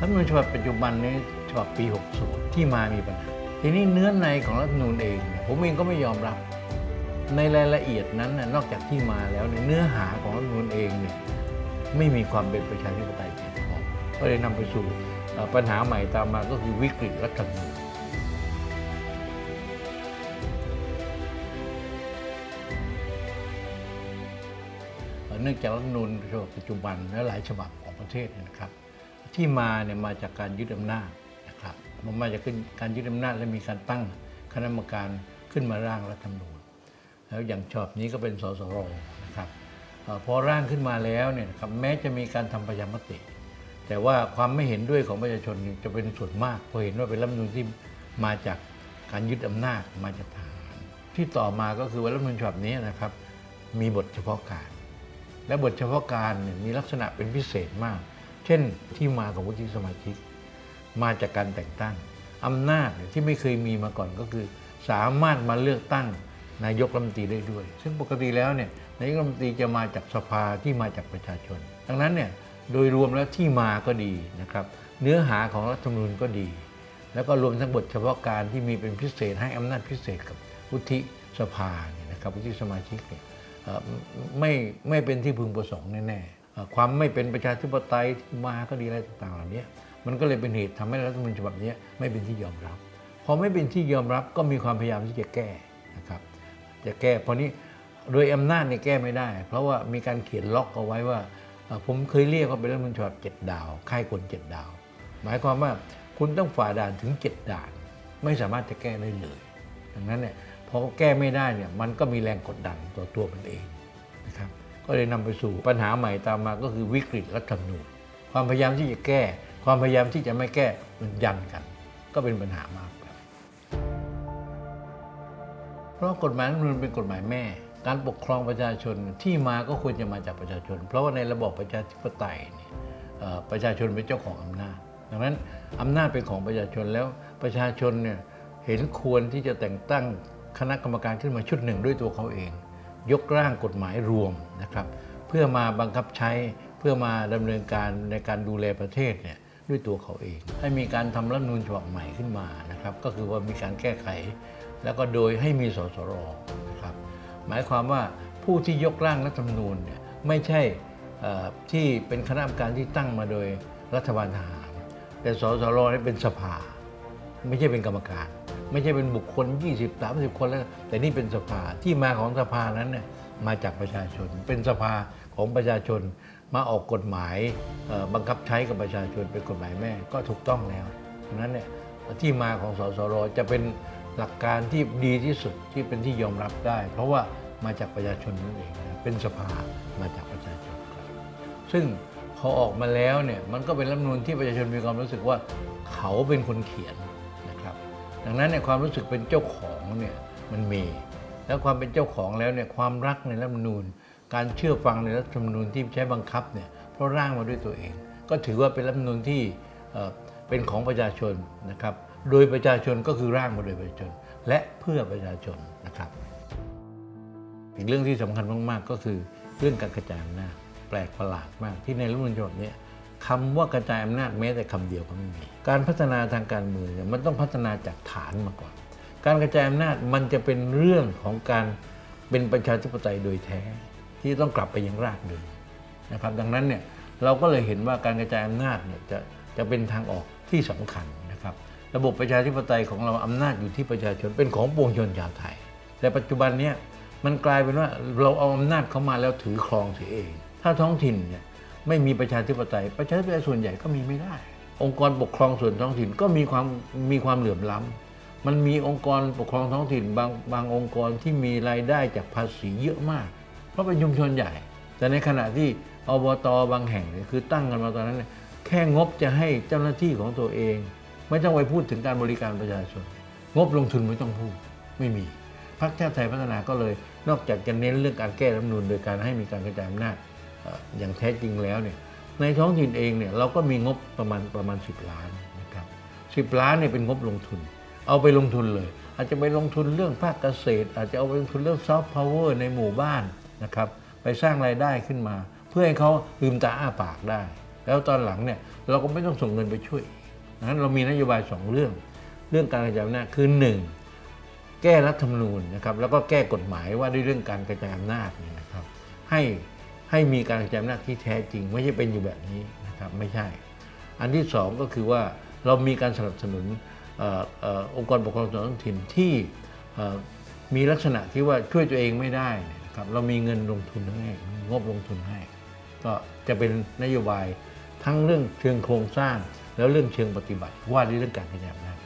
รัฐธรรมนูญฉบับปัจจุบันนี้ฉบับปี 60 ที่มามีปัญหา ทีนี้เนื้อในของรัฐธรรมนูญเองเนี่ยผมเองก็ไม่ยอมรับ ในรายละเอียดนั้นน่ะนอกจากที่มาแล้วเนี่ยเนื้อหาของรัฐธรรมนูญเองเนี่ยไม่มีความเป็นประชาธิปไตยเพียงพอก็เลยนำไปสู่ปัญหาใหม่ตามมาก็คือวิกฤตรัฐธรรมนูญเนื่องจากรัฐธรรมนูญฉบับปัจจุบันและหลายฉบับของประเทศนะครับ ที่มาเนี่ยมาจากการยึดอำนาจนะครับมันมาจากการยึดอำนาจและมีการตั้งคณะกรรมการขึ้นมาร่างรัฐธรรมนูญแล้วอย่างฉบับนี้ก็เป็นสสรนะครับพอร่างขึ้นมาแล้วเนี่ยครับแม้จะมีการทำประชามติ แต่ว่าความไม่เห็นด้วยของประชาชนจะเป็นส่วนมากเพราะเห็นว่าเป็นรัฐธรรมนูญที่มาจากการยึดอำนาจมาจากทหารที่ต่อมาก็คือว่ารัฐธรรมนูญฉบับนี้นะครับ มีบทเฉพาะการ และบทเฉพาะการเนี่ยมีลักษณะเป็นพิเศษมาก เช่นที่มาของวุฒิสมาชิก มาจากการแต่งตั้งอำนาจที่ไม่เคยมีมาก่อนก็คือ สามารถมาเลือกตั้งนายกรัฐมนตรีได้ด้วย ซึ่งปกติแล้วเนี่ยนายกรัฐมนตรีจะมาจากสภาที่มาจากประชาชน ดังนั้นเนี่ยโดยรวมแล้วที่มาก็ดีนะครับ เนื้อหาของรัฐธรรมนูญก็ดี แล้วก็รวมทั้งบทเฉพาะการที่มีเป็นพิเศษให้อำนาจพิเศษกับวุฒิสภาเนี่ยนะครับวุฒิสมาชิกเนี่ยไม่ไม่เป็นที่พึงประสงค์แน่ๆ ความไม่เป็นประชาธิปไตยมาก็ดีอะไรต่างๆเหล่านี้มันก็เลยเป็นเหตุทำให้รัฐธรรมนูญฉบับนี้ไม่เป็นที่ยอมรับพอไม่เป็นที่ยอมรับก็มีความพยายามที่จะแก้นะครับจะแก้เพราะนี้โดยอำนาจเนี่ยแก้ไม่ได้ เพราะว่ามีการเขียนล็อกเอาไว้ว่า ผมเคยเรียกว่าเป็นรัฐมนูญฉบับเจ็ดดาวค่ายคนเจ็ดดาว หมายความว่าคุณต้องฝ่าด่านถึงเจ็ดด่าน ไม่สามารถจะแก้ได้เลยดังนั้นเนี่ยพอแก้ไม่ได้เนี่ยมันก็มีแรงกดดันต่อตัวมันเองนะครับ ก็เลยนำไปสู่ปัญหาใหม่ตามมาก็คือวิกฤตรัฐธรรมนูญความพยายามที่จะแก้ ความพยายามที่จะไม่แก้มันยันกัน ก็เป็นปัญหามากครับเพราะกฎหมายรัฐธรรมนูญเป็นกฎหมายแม่ การปกครองประชาชนที่มาก็ควรจะมาจากประชาชน เพราะว่าในระบอบประชาธิปไตยเนี่ยประชาชนเป็นเจ้าของอำนาจ ดังนั้นอำนาจเป็นของประชาชนแล้วประชาชนเนี่ยเห็นควรที่จะแต่งตั้งคณะกรรมการขึ้นมาชุดหนึ่งด้วยตัวเขาเอง ยกร่างกฎหมายรวมนะครับ เพื่อมาบังคับใช้เพื่อมาดำเนินการในการดูแลประเทศเนี่ยด้วยตัวเขาเอง ให้มีการทำรัฐมนูญฉบับใหม่ขึ้นมานะครับ ก็คือว่ามีการแก้ไข แล้วก็โดยให้มีสสรนะครับ หมายความว่าผู้ที่ยกร่างรัฐธรรมนูญเนี่ยไม่ใช่ที่เป็นคณะกรรมการที่ตั้งมาโดยรัฐบาลทหาร แต่สสรนี่เป็นสภา ไม่ใช่เป็นกรรมการ ไม่ใช่เป็นบุคคล 20 30 คนแล้ว แต่นี่เป็นสภาที่มาของสภานั้นเนี่ยมาจากประชาชน เป็นสภาของประชาชน มาออกกฎหมายบังคับใช้กับประชาชนเป็นกฎหมายแม่ก็ถูกต้องแล้วดังนั้นเนี่ยที่มาของสสรจะเป็นหลักการที่ดีที่สุดที่เป็นที่ยอมรับได้ เพราะว่ามาจากประชาชนนั่นเองนะเป็นสภามาจากประชาชนครับซึ่งพอออกมาแล้วเนี่ยมันก็เป็นรัฐมนูญที่ประชาชนมีความรู้สึกว่าเขาเป็นคนเขียน ดังนั้นเนี่ยความรู้สึกเป็นเจ้าของเนี่ยมันมี แล้วความเป็นเจ้าของแล้วเนี่ยความรักในรัฐธรรมนูญ การเชื่อฟังในรัฐธรรมนูญที่ใช้บังคับเนี่ยเพราะร่างมาด้วยตัวเอง ก็ถือว่าเป็นรัฐธรรมนูญที่เป็นของประชาชนนะครับ โดยประชาชนก็คือร่างมาโดยประชาชน และเพื่อประชาชนนะครับ อีกเรื่องที่สำคัญมากๆก็คือเรื่องการกระจายอำนาจแปลกประหลาดมากที่ในรัฐธรรมนูญฉบับนี้ คำว่ากระจายอำนาจแม้แต่คำเดียวก็ไม่มี การพัฒนาทางการเมืองเนี่ยมันต้องพัฒนาจากฐานมาก่อน การกระจายอำนาจมันจะเป็นเรื่องของการเป็นประชาธิปไตยโดยแท้ที่ต้องกลับไปยังรากเดิมนะครับ ดังนั้นเนี่ยเราก็เลยเห็นว่าการกระจายอำนาจเนี่ยจะจะเป็นทางออกที่สำคัญนะครับ ระบบประชาธิปไตยของเราอำนาจอยู่ที่ประชาชนเป็นของปวงชนชาวไทย แต่ปัจจุบันเนี้มันกลายเป็นว่าเราเอาอำนาจเข้ามาแล้วถือครองเสียเอง ถ้าท้องถิ่นเนี่ย ไม่มีประชาธิปไตย ประชาธิปไตยส่วนใหญ่ก็มีไม่ได้ องค์กรปกครองส่วนท้องถิ่นก็มีความมีความเหลื่อมล้ำมันมีองค์กรปกครองท้องถิ่นบางบางองค์กรที่มีรายได้จากภาษีเยอะมาก เพราะเป็นชุมชนใหญ่ แต่ในขณะที่อบตบางแห่งเนี่ยคือตั้งกันมาตอนนั้นเนี่ยแค่งบจะให้เจ้าหน้าที่ของตัวเอง ไม่ต้องไปพูดถึงการบริการประชาชน งบลงทุนไม่ต้องพูดไม่มีพรรคชาติไทยพัฒนาก็เลย นอกจากจะเน้นเรื่องการแก้รัฐมนูญโดยการให้มีการกระจายอำนาจ อย่างแท้จริงแล้วเนี่ยในท้องถิ่นเองเนี่ยเราก็มีงบประมาณประมาณ 10 ล้านนะครับสิล้านเนี่ยเป็นงบลงทุน เอาไปลงทุนเลย อาจจะไปลงทุนเรื่องภาคเกษตร อาจจะเอาไปลงทุนเรื่องซอฟต์พาวเวอร์ในหมู่บ้านนะครับไปสร้างรายได้ขึ้นมา เพื่อให้เขาลืมตาอ้าปากได้ แล้วตอนหลังเนี่ยเราก็ไม่ต้องส่งเงินไปช่วยนั้นเรามีนโยบายสองเรื่อง เรื่องการกระจายอำนาจคือหนึ่งแก้รัฐธรรมนูญนะครับแล้วก็แก้กฎหมายว่าด้วยเรื่องการกระจายอำนาจนะครับให้ ให้มีการกระจายอำนาจที่แท้จริง ไม่ใช่เป็นอยู่แบบนี้นะครับไม่ใช่ อันที่สองก็คือว่าเรามีการสนับสนุนองค์กรปกครองส่วนท้องถิ่นที่มีลักษณะที่ว่าช่วยตัวเองไม่ได้นะครับเรามีเงินลงทุนให้งบลงทุนให้ ก็จะเป็นนโยบายทั้งเรื่องเชิงโครงสร้าง แล้วเรื่องเชิงปฏิบัติว่าด้วยเรื่องการกระจายอำนาจ